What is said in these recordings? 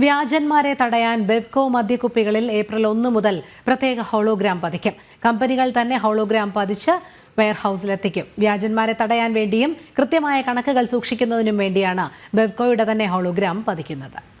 വ്യാജന്മാരെ തടയാൻ ബെവ്കോ മദ്യക്കുപ്പികളിൽ ഏപ്രിൽ ഒന്ന് മുതൽ പ്രത്യേക ഹോളോഗ്രാം പതിക്കും. കമ്പനികൾ തന്നെ ഹോളോഗ്രാം പതിച്ച് വെയർഹൌസിലെത്തിക്കും. വ്യാജന്മാരെ തടയാൻ വേണ്ടിയും കൃത്യമായ കണക്കുകൾ സൂക്ഷിക്കുന്നതിനും വേണ്ടിയാണ് ബെവ്കോയുടെ തന്നെ ഹോളോഗ്രാം പതിക്കുന്നത്.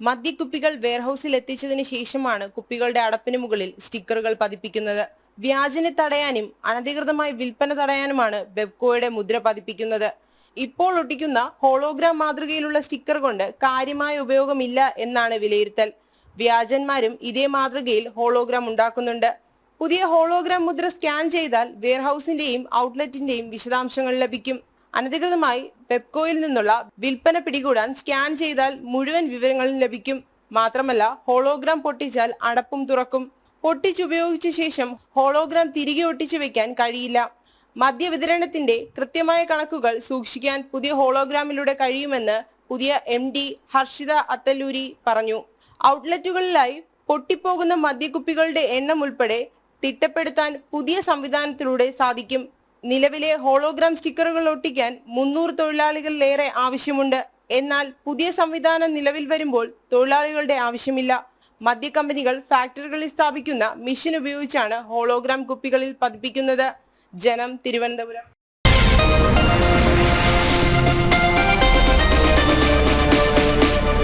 മദ്യക്കുപ്പികൾ വെയർഹൌസിൽ എത്തിച്ചതിന് ശേഷമാണ് കുപ്പികളുടെ അടപ്പിന് മുകളിൽ സ്റ്റിക്കറുകൾ പതിപ്പിക്കുന്നത്. വ്യാജനെ തടയാനും അനധികൃതമായി വിൽപ്പന തടയാനുമാണ് ബെവ്കോയുടെ മുദ്ര പതിപ്പിക്കുന്നത്. ഇപ്പോൾ ഒട്ടിക്കുന്ന ഹോളോഗ്രാം മാതൃകയിലുള്ള സ്റ്റിക്കർ കൊണ്ട് കാര്യമായ ഉപയോഗമില്ല എന്നാണ് വിലയിരുത്തൽ. വ്യാജന്മാരും ഇതേ മാതൃകയിൽ ഹോളോഗ്രാം ഉണ്ടാക്കുന്നുണ്ട്. പുതിയ ഹോളോഗ്രാം മുദ്ര സ്കാൻ ചെയ്താൽ വെയർഹൌസിന്റെയും ഔട്ട്ലെറ്റിന്റെയും വിശദാംശങ്ങൾ ലഭിക്കും. അനധികൃതമായി പെപ്കോയിൽ നിന്നുള്ള വിൽപ്പന പിടികൂടാൻ സ്കാൻ ചെയ്താൽ മുഴുവൻ വിവരങ്ങളും ലഭിക്കും. മാത്രമല്ല ഹോളോഗ്രാം പൊട്ടിച്ചാൽ അടപ്പും തുറക്കും. പൊട്ടിച്ചുപയോഗിച്ച ശേഷം ഹോളോഗ്രാം തിരികെ ഒട്ടിച്ചു വെക്കാൻ കഴിയില്ല. മദ്യവിതരണത്തിന്റെ കൃത്യമായ കണക്കുകൾ സൂക്ഷിക്കാൻ പുതിയ ഹോളോഗ്രാമിലൂടെ കഴിയുമെന്ന് പുതിയ എം ഡി ഹർഷിത അത്തല്ലൂരി പറഞ്ഞു. ഔട്ട്ലെറ്റുകളിലായി പൊട്ടിപ്പോകുന്ന മദ്യക്കുപ്പികളുടെ എണ്ണം ഉൾപ്പെടെ തിട്ടപ്പെടുത്താൻ പുതിയ സംവിധാനത്തിലൂടെ സാധിക്കും. നിലവിലെ ഹോളോഗ്രാം സ്റ്റിക്കറുകൾ ഒട്ടിക്കാൻ മുന്നൂറ് തൊഴിലാളികളിലേറെ ആവശ്യമുണ്ട്. എന്നാൽ പുതിയ സംവിധാനം നിലവിൽ വരുമ്പോൾ തൊഴിലാളികളുടെ ആവശ്യമില്ല. മദ്യക്കമ്പനികൾ ഫാക്ടറികളിൽ സ്ഥാപിക്കുന്ന മെഷീൻ ഉപയോഗിച്ചാണ് ഹോളോഗ്രാം കുപ്പികളിൽ പതിപ്പിക്കുന്നത്. ജനം തിരുവനന്തപുരം.